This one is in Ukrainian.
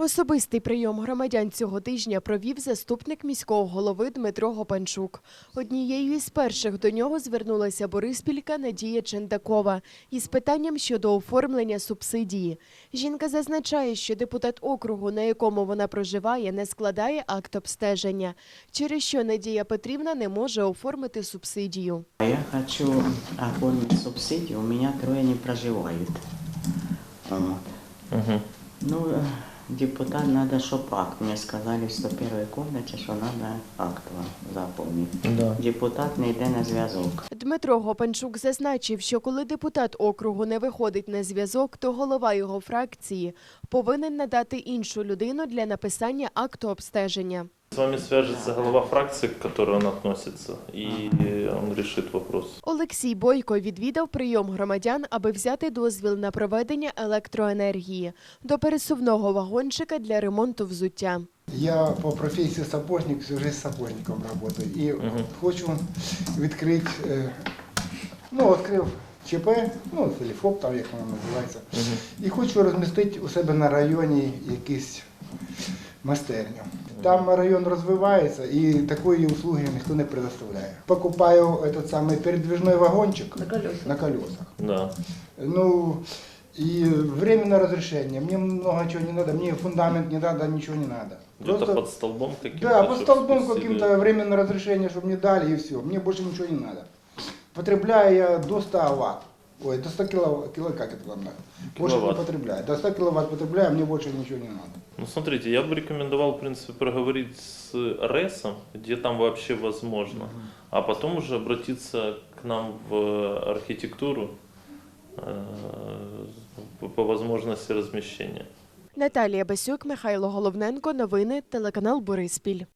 Особистий прийом громадян цього тижня провів заступник міського голови Дмитро Гопанчук. Однією із перших до нього звернулася Бориспілька Надія Чендакова із питанням щодо оформлення субсидії. Жінка зазначає, що депутат округу, на якому вона проживає, не складає акт обстеження, через що Надія Петрівна не може оформити субсидію. Я хочу оформить субсидию, у меня трое не проживают. Вот. Ну, э, депутат надо, чтобы акт. Мне сказали в 101 комнате, что надо акт вам заполнить. Да. Депутат не йде на зв'язок. Дмитро Гопанчук зазначив, що коли депутат округу не виходить на зв'язок, то голова його фракції повинен надати іншу людину для написання акту обстеження. С вами свяжется глава фракции, к которой он относится, и он решит вопрос. Олексій Бойко відвідав прийом громадян, аби взяти дозвіл на проведення електроенергії до пересувного вагончика для ремонту взуття. Я по професії сапожник, всю жизнь сапожником работаю. І Мгм. хочу відкрити, е, ну, відкрив ЧП, ну, или там як воно називається. Мгм. І хочу розмістити у себе на районі якийсь майстерню. Там район розвивається і такої услуги ніхто не предоставляє. Покупаю этот самый передвижной вагончик на колесах. На колесах. Да. Ну, и временное разрешение. Мне много чего не надо, мне фундамент не надо, ничего не надо. Где-то Просто- под столбом каким-то. Да, под чтоб столбом субсидию- каким-то временное разрешение, чтобы мне дали и все. Мне больше ничего не надо. Потребляю я до 100 ватт. Ой, до 100 кило, кило как это там? Больше не Киловатт. потребляю. До 100 киловатт потребляю, мне больше ничего не надо. Ну, смотрите, я бы рекомендовал, в принципе, проговорить с РЭСом, где там вообще возможно, а потом уже обратиться к нам в архитектуру э, по- по возможности размещения. Наталія Басюк, Михайло Головненко. Новини телеканал Бориспіль.